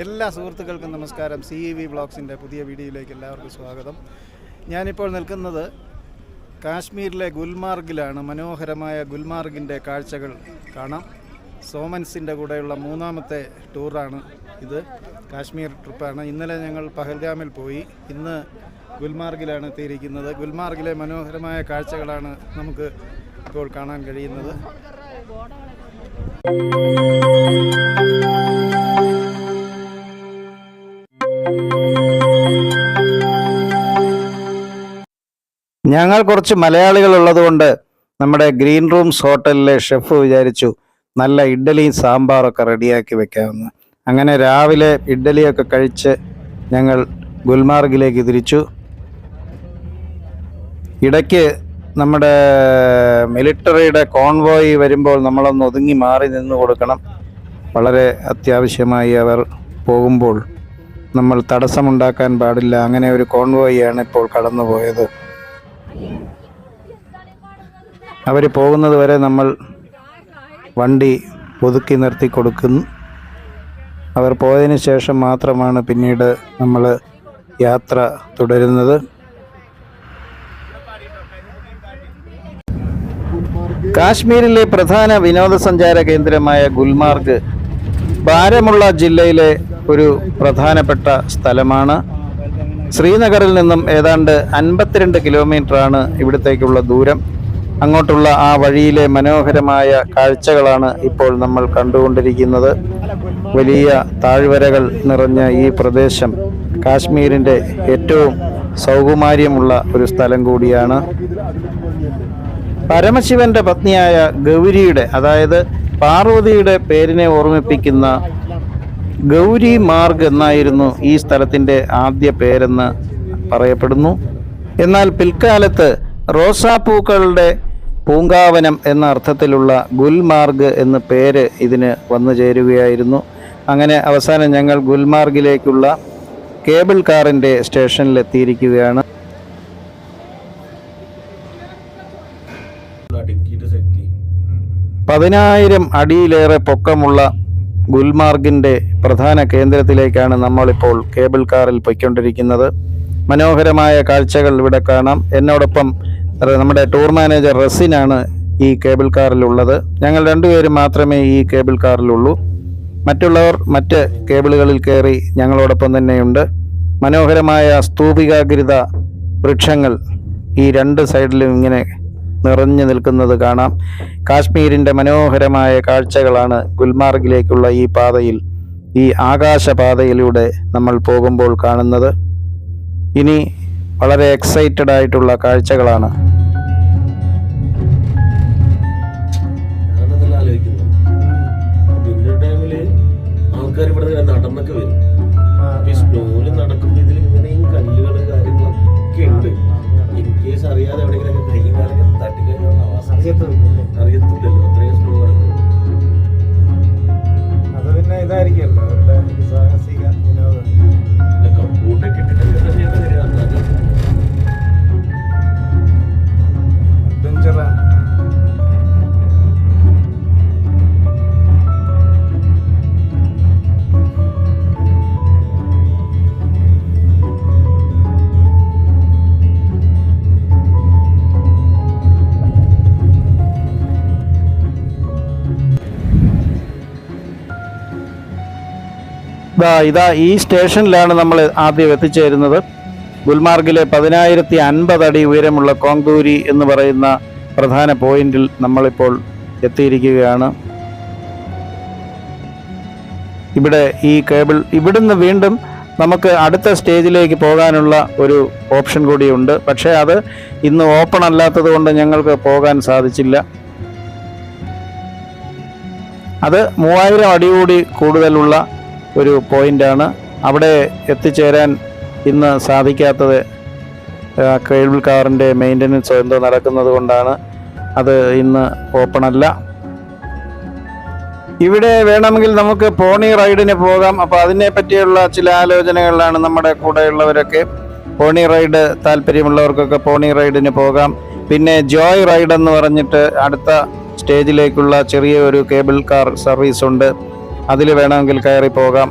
എല്ലാ സുഹൃത്തുക്കൾക്കും നമസ്കാരം. സി ഇ വി ബ്ലോഗ്സിന്റെ പുതിയ വീഡിയോയിലേക്ക് എല്ലാവർക്കും സ്വാഗതം. ഞാനിപ്പോൾ നിൽക്കുന്നത് കാശ്മീരിലെ ഗുൽമാർഗിലാണ്. മനോഹരമായ ഗുൽമാർഗിന്റെ കാഴ്ചകൾ കാണാം. സോമൻസിന്റെ കൂടെയുള്ള മൂന്നാമത്തെ ടൂറാണ് ഇത്. കാശ്മീർ ട്രിപ്പാണ്. ഇന്നലെ ഞങ്ങൾ പഹൽഗാമിൽ പോയി. ഇന്ന് ഗുൽമാർഗിലാണ് എത്തിയിരിക്കുന്നത്. ഗുൽമാർഗിലെ മനോഹരമായ കാഴ്ചകളാണ് നമുക്ക് ഇപ്പോൾ കാണാൻ കഴിയുന്നത്. ഞങ്ങൾ കുറച്ച് മലയാളികൾ ഉള്ളതുകൊണ്ട് നമ്മുടെ ഗ്രീൻ റൂംസ് ഹോട്ടലിലെ ഷെഫ് വിചാരിച്ചു നല്ല ഇഡ്ഡലിയും സാമ്പാറൊക്കെ റെഡിയാക്കി വെക്കാമെന്ന്. അങ്ങനെ രാവിലെ ഇഡ്ഡലിയൊക്കെ കഴിച്ച് ഞങ്ങൾ ഗുൽമാർഗിലേക്ക് തിരിച്ചു. ഇടയ്ക്ക് നമ്മുടെ മിലിറ്ററിയുടെ കോൺവോയ് വരുമ്പോൾ നമ്മളൊന്ന് ഒതുങ്ങി മാറി നിന്ന് കൊടുക്കണം. വളരെ അത്യാവശ്യമായി അവർ പോകുമ്പോൾ നമ്മൾ തടസ്സമുണ്ടാക്കാൻ പാടില്ല. അങ്ങനെ ഒരു കോൺവോയാണ് ഇപ്പോൾ കടന്നുപോയത്. അവർ പോകുന്നത് വരെ നമ്മൾ വണ്ടി ഒതുക്കി നിർത്തി കൊടുക്കുന്നു. അവർ പോയതിന് ശേഷം മാത്രമാണ് പിന്നീട് നമ്മൾ യാത്ര തുടരുന്നത്. കാശ്മീരിലെ പ്രധാന വിനോദസഞ്ചാര കേന്ദ്രമായ ഗുൽമാർഗ് ബാരമുള്ള ജില്ലയിലെ ഒരു പ്രധാനപ്പെട്ട സ്ഥലമാണ്. ശ്രീനഗറിൽ നിന്നും ഏതാണ്ട് അൻപത്തിരണ്ട് കിലോമീറ്ററാണ് ഇവിടത്തേക്കുള്ള ദൂരം. അങ്ങോട്ടുള്ള ആ വഴിയിലെ മനോഹരമായ കാഴ്ചകളാണ് ഇപ്പോൾ നമ്മൾ കണ്ടുകൊണ്ടിരിക്കുന്നത്. വലിയ താഴ്വരകൾ നിറഞ്ഞ ഈ പ്രദേശം കാശ്മീരിന്റെ ഏറ്റവും സൗകുമാര്യമുള്ള ഒരു സ്ഥലം കൂടിയാണ്. പരമശിവന്റെ പത്നിയായ ഗൗരിയുടെ അതായത് പാർവതിയുടെ പേരിനെ ഓർമ്മിപ്പിക്കുന്ന ഗൗരി മാർഗ് എന്നായിരുന്നു ഈ സ്ഥലത്തിന്റെ ആദ്യ പേരെന്ന് പറയപ്പെടുന്നു. എന്നാൽ പിൽക്കാലത്ത് റോസാപ്പൂക്കളുടെ പൂങ്കാവനം എന്ന അർത്ഥത്തിലുള്ള ഗുൽമാർഗ് എന്ന പേര് ഇതിന് വന്നു ചേരുകയായിരുന്നു. അങ്ങനെ അവസാനം ഞങ്ങൾ ഗുൽമാർഗിലേക്കുള്ള കേബിൾ കാറിന്റെ സ്റ്റേഷനിൽ പതിനായിരം അടിയിലേറെ പൊക്കമുള്ള ഗുൽമാർഗിന്റെ പ്രധാന കേന്ദ്രത്തിലേക്കാണ് നമ്മളിപ്പോൾ കേബിൾ കാറിൽ പൊയ്ക്കൊണ്ടിരിക്കുന്നത്. മനോഹരമായ കാഴ്ചകൾ ഇവിടെ കാണാം. എന്നോടൊപ്പം നമ്മുടെ ടൂർ മാനേജർ റസിനാണ് ഈ കേബിൾ കാറിലുള്ളത്. ഞങ്ങൾ രണ്ടുപേരും മാത്രമേ ഈ കേബിൾ കാറിലുള്ളൂ. മറ്റുള്ളവർ മറ്റ് കേബിളുകളിൽ കയറി ഞങ്ങളോടൊപ്പം തന്നെയുണ്ട്. മനോഹരമായ സ്തൂപികാകൃത വൃക്ഷങ്ങൾ ഈ രണ്ട് സൈഡിലും ഇങ്ങനെ നിറഞ്ഞു നിൽക്കുന്നത് കാണാം. കാശ്മീരിന്റെ മനോഹരമായ കാഴ്ചകളാണ് ഗുൽമാർഗിലേക്കുള്ള ഈ പാതയിൽ ഈ ആകാശപാതയിലൂടെ നമ്മൾ പോകുമ്പോൾ കാണുന്നത്. ഇനി വളരെ എക്സൈറ്റഡ് ആയിട്ടുള്ള കാഴ്ചകളാണ് где-то ഇതാ ഈ സ്റ്റേഷനിലാണ് നമ്മൾ ആദ്യം എത്തിച്ചേരുന്നത്. ഗുൽമാർഗിലെ പതിനായിരത്തി അൻപത് അടി ഉയരമുള്ള കോങ്കൂരി എന്ന് പറയുന്ന പ്രധാന പോയിന്റിൽ നമ്മളിപ്പോൾ എത്തിയിരിക്കുകയാണ്. ഇവിടെ ഈ കേബിൾ ഇവിടുന്ന് വീണ്ടും നമുക്ക് അടുത്ത സ്റ്റേജിലേക്ക് പോകാനുള്ള ഒരു ഓപ്ഷൻ കൂടിയുണ്ട്. പക്ഷേ അത് ഇന്ന് ഓപ്പൺ അല്ലാത്തത് കൊണ്ട് ഞങ്ങൾക്ക് പോകാൻ സാധിച്ചില്ല. അത് മൂവായിരം അടി കൂടി കൂടുതലുള്ള ഒരു പോയിന്റാണ് അവിടെ എത്തിച്ചേരാൻ ഇന്ന് സാധിക്കാത്തത് കേബിൾ കാറിന്റെ മെയിന്റനൻസോ എന്തോ നടക്കുന്നത് കൊണ്ടാണ്. അത് ഇന്ന് ഓപ്പണല്ല ഇവിടെ വേണമെങ്കിൽ നമുക്ക് പോണി റൈഡിന് പോകാം. അപ്പോൾ അതിനെ പറ്റിയുള്ള ചില ആലോചനകളിലാണ് നമ്മുടെ കൂടെയുള്ളവരൊക്കെ. പോണി റൈഡ് താല്പര്യമുള്ളവർക്കൊക്കെ പോണി റൈഡിന് പോകാം. പിന്നെ ജോയ് റൈഡ് എന്ന് പറഞ്ഞിട്ട് അടുത്ത സ്റ്റേജിലേക്കുള്ള ചെറിയ ഒരു കേബിൾ കാർ സർവീസ് ഉണ്ട് അതിൽ വേണമെങ്കിൽ കയറി പോകാം.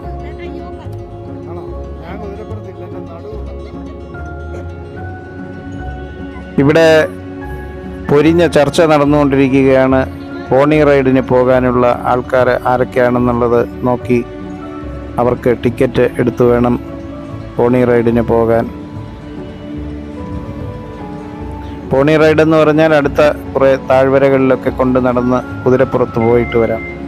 ഇവിടെ പൊരിഞ്ഞ ചർച്ച നടന്നുകൊണ്ടിരിക്കുകയാണ്. പോണി റൈഡിന് പോകാനുള്ള ആൾക്കാർ ആരൊക്കെയാണെന്നുള്ളത് നോക്കി അവർക്ക് ടിക്കറ്റ് എടുത്തു വേണം പോണി റൈഡിന് പോകാൻ. പോണി റൈഡ് എന്ന് പറഞ്ഞാൽ അടുത്ത കുറേ താഴ്വരകളിലൊക്കെ കൊണ്ട് നടന്ന് കുതിരപ്പുറത്ത് പോയിട്ട് വരാം.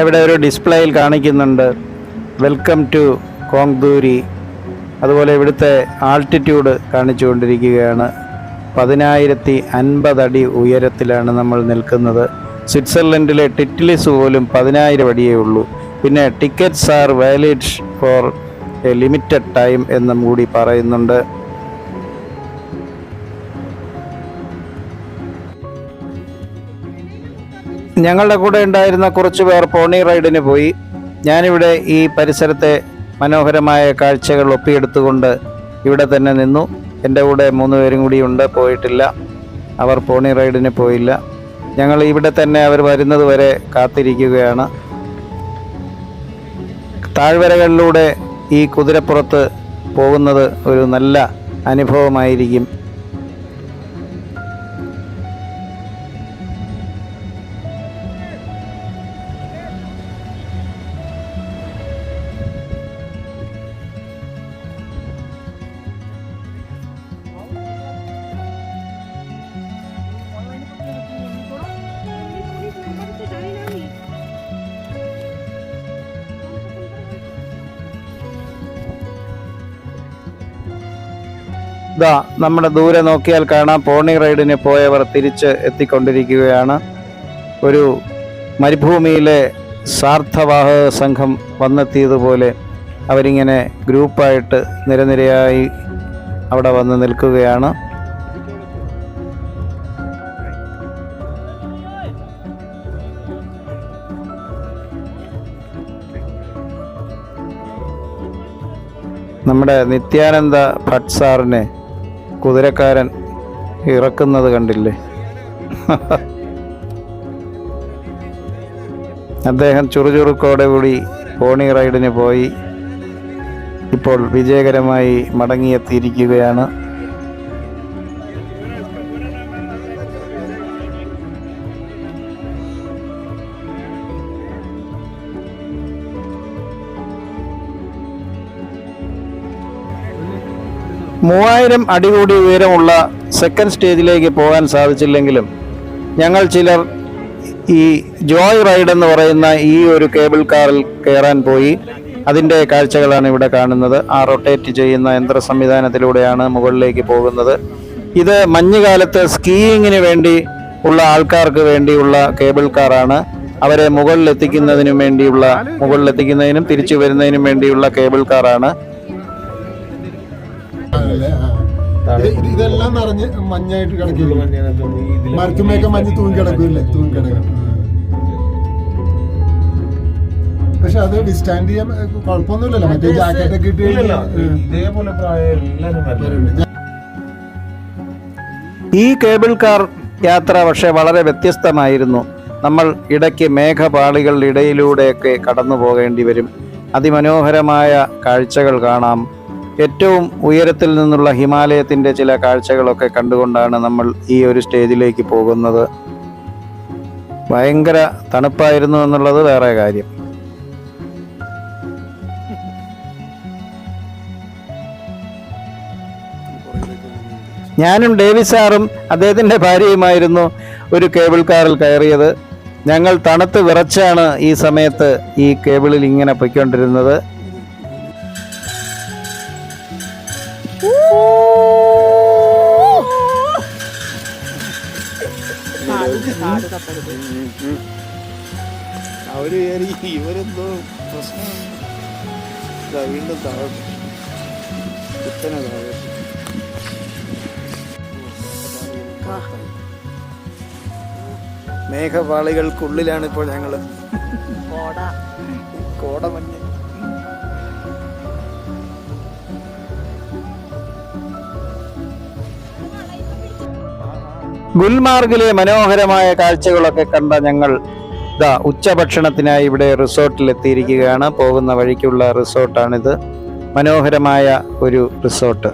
ഇവിടെ ഒരു ഡിസ്പ്ലേയിൽ കാണിക്കുന്നുണ്ട്. Welcome to Kongduri. അതുപോലെ ഇവിടുത്തെ ആൾട്ടിറ്റ്യൂഡ് കാണിച്ചുകൊണ്ടിരിക്കുകയാണ്. പതിനായിരത്തി അൻപത് അടി ഉയരത്തിലാണ് നമ്മൾ നിൽക്കുന്നത്. സ്വിറ്റ്സർലൻഡിലെ ടിറ്റ്ലിസ് പോലും പതിനായിരം അടിയേ ഉള്ളൂ. പിന്നെ tickets are valid for a limited time എന്നും കൂടി പറയുന്നുണ്ട്. ഞങ്ങളുടെ കൂടെ ഉണ്ടായിരുന്ന കുറച്ച് പേർ പോണി റൈഡിന് പോയി. ഞാനിവിടെ ഈ പരിസരത്തെ മനോഹരമായ കാഴ്ചകൾ ഒപ്പിയെടുത്തുകൊണ്ട് ഇവിടെ തന്നെ നിന്നു. എന്റെ കൂടെ മൂന്ന് പേരും കൂടി ഉണ്ട് പോയിട്ടില്ല. അവർ പോണി റൈഡിന് പോയില്ല. ഞങ്ങൾ ഇവിടെ തന്നെ അവർ വരുന്നത് വരെ കാത്തിരിക്കുകയാണ്. താഴ്വരകളിലൂടെ ഈ കുതിരപ്പുറത്ത് പോകുന്നത് ഒരു നല്ല അനുഭവമായിരിക്കും. ഇതാ നമ്മുടെ ദൂരെ നോക്കിയാൽ കാണാം പോണി റൈഡിന് പോയവർ തിരിച്ച് എത്തിക്കൊണ്ടിരിക്കുകയാണ്. ഒരു മരുഭൂമിയിലെ സാർത്ഥവാഹക സംഘം വന്നെത്തിയതുപോലെ അവരിങ്ങനെ ഗ്രൂപ്പായിട്ട് നിരനിരയായി അവിടെ വന്ന് നിൽക്കുകയാണ്. നമ്മുടെ നിത്യാനന്ദ ഭട്ട് സാറിനെ കുതിരക്കാരൻ ഇറക്കുന്നത് കണ്ടില്ലേ? അദ്ദേഹം ചുറുചുറുക്കോടെ കൂടി പോണി റൈഡിന് പോയി. ഇപ്പോൾ വിജയകരമായി മടങ്ങിയെത്തിയിരിക്കുകയാണ്. മൂവായിരം അടി കൂടി ഉയരമുള്ള സെക്കൻഡ് സ്റ്റേജിലേക്ക് പോകാൻ സാധിച്ചില്ലെങ്കിലും ഞങ്ങൾ ചിലർ ഈ ജോയ് റൈഡ് എന്ന് പറയുന്ന ഈ ഒരു കേബിൾ കാറിൽ കയറാൻ പോയി. അതിന്റെ കാഴ്ചകളാണ് ഇവിടെ കാണുന്നത്. ആ റൊട്ടേറ്റ് ചെയ്യുന്ന യന്ത്ര സംവിധാനത്തിലൂടെയാണ് മുകളിലേക്ക് പോകുന്നത്. ഇത് മഞ്ഞുകാലത്ത് സ്കീയിങ്ങിന് വേണ്ടി ഉള്ള ആൾക്കാർക്ക് വേണ്ടിയുള്ള കേബിൾ കാറാണ് അവരെ മുകളിലെത്തിക്കുന്നതിനും വേണ്ടിയുള്ള മുകളിലെത്തിക്കുന്നതിനും തിരിച്ചു വരുന്നതിനും വേണ്ടിയുള്ള കേബിൾ കാറാണ് ഇതെല്ലാം നിറഞ്ഞ് മഞ്ഞായിട്ട് കിടക്കില്ല മരത്തുമേക്കെ മഞ്ഞ് തൂങ്ങി കിടക്കില്ലേ തൂങ്ങി കിടക്കും പക്ഷെ അത് ഡിസ്റ്റാൻഡ് ചെയ്യാൻ കുഴപ്പമൊന്നുമില്ലല്ലോ. മറ്റേ ജാക്കറ്റ് ഒക്കെ ഇട്ട് ഇതേപോലെ. ഈ കേബിൾ കാർ യാത്ര പക്ഷേ വളരെ വ്യത്യസ്തമായിരുന്നു. നമ്മൾ ഇടയ്ക്ക് മേഘപാളികളുടെ ഇടയിലൂടെയൊക്കെ കടന്നു പോകേണ്ടി വരും. അതിമനോഹരമായ കാഴ്ചകൾ കാണാം. ഏറ്റവും ഉയരത്തിൽ നിന്നുള്ള ഹിമാലയത്തിന്റെ ചില കാഴ്ചകളൊക്കെ കണ്ടുകൊണ്ടാണ് നമ്മൾ ഈ ഒരു സ്റ്റേജിലേക്ക് പോകുന്നത്. ഭയങ്കര തണുപ്പായിരുന്നു എന്നുള്ളത് വേറെ കാര്യം. ഞാനും ഡേവിസ് സാറും അദ്ദേഹത്തിന്റെ ഭാര്യയുമായിരുന്നു ഒരു കേബിൾ കാറിൽ കയറിയത്. ഞങ്ങൾ തണുത്ത് വിറച്ചാണ് ഈ സമയത്ത് ഈ കേബിളിൽ ഇങ്ങനെ പൊയ്ക്കൊണ്ടിരുന്നത്. അവർ വിചാരിക്കും ഇവരെന്തോ പ്രശ്നം. വീണ്ടും താഴോട്ട് കുത്തനെ താഴോട്ട് മേഘപാളികൾക്കുള്ളിലാണ് ഇപ്പോൾ ഞങ്ങൾ. കോടമഞ്ഞ്. ഗുൽമാർഗിലെ മനോഹരമായ കാഴ്ചകളൊക്കെ കണ്ട ഞങ്ങൾ ഇതാ ഉച്ചഭക്ഷണത്തിനായി ഇവിടെ റിസോർട്ടിൽ എത്തിയിരിക്കുകയാണ്. പോകുന്ന വഴിക്കുള്ള റിസോർട്ടാണിത്. മനോഹരമായ ഒരു റിസോർട്ട്.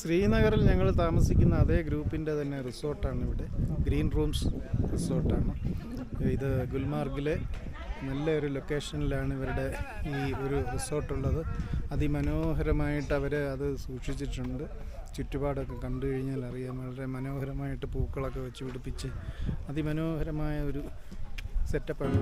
ശ്രീനഗറിൽ ഞങ്ങൾ താമസിക്കുന്ന അതേ ഗ്രൂപ്പിന്റെ തന്നെ റിസോർട്ടാണ് ഇവിടെ. ഗ്രീൻ റൂംസ് റിസോർട്ടാണ്. ഇത് ഗുൽമാർഗിലെ നല്ലൊരു ലൊക്കേഷനിലാണ് ഇവരുടെ ഈ ഒരു റിസോർട്ടുള്ളത്. അതിമനോഹരമായിട്ട് അവർ അത് സൂക്ഷിച്ചിട്ടുണ്ട്. ചുറ്റുപാടൊക്കെ കണ്ടു കഴിഞ്ഞാൽ അറിയാം. വളരെ മനോഹരമായിട്ട് പൂക്കളൊക്കെ വെച്ച് പിടിപ്പിച്ച് അതിമനോഹരമായ ഒരു സെറ്റപ്പാണ്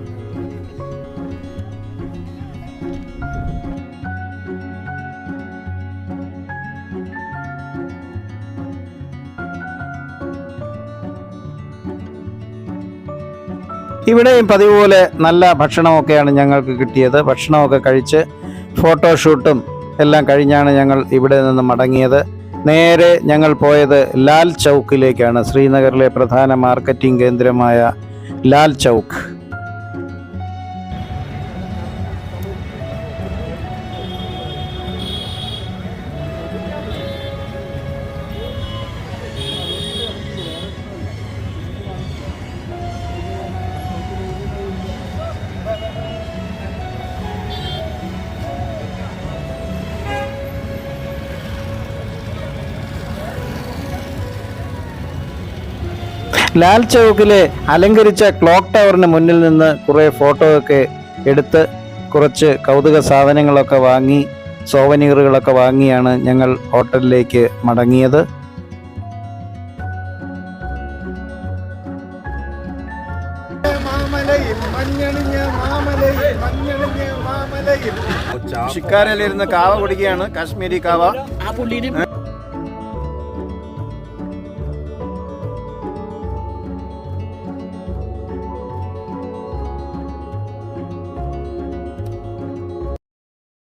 ഇവിടെയും പതിവ് പോലെ നല്ല ഭക്ഷണമൊക്കെയാണ് ഞങ്ങൾക്ക് കിട്ടിയത്. ഭക്ഷണമൊക്കെ കഴിച്ച് ഫോട്ടോഷൂട്ടും എല്ലാം കഴിഞ്ഞാണ് ഞങ്ങൾ ഇവിടെ നിന്ന് മടങ്ങിയത്. നേരെ ഞങ്ങൾ പോയത് ലാൽ ചൗക്കിലേക്കാണ്. ശ്രീനഗറിലെ പ്രധാന മാർക്കറ്റിംഗ് കേന്ദ്രമായ ലാൽ ചൗക്ക്. ലാൽ ചൗക്കിലെ അലങ്കരിച്ച ക്ലോക്ക് ടവറിന് മുന്നിൽ നിന്ന് കുറേ ഫോട്ടോയൊക്കെ എടുത്ത് കുറച്ച് കൗതുക സാധനങ്ങളൊക്കെ വാങ്ങി സോവനീറുകളൊക്കെ വാങ്ങിയാണ് ഞങ്ങൾ ഹോട്ടലിലേക്ക് മടങ്ങിയത് ഷിക്കാരയിലിരുന്ന് കാവ കുടിക്കുകയാണ് കാശ്മീരി കാവ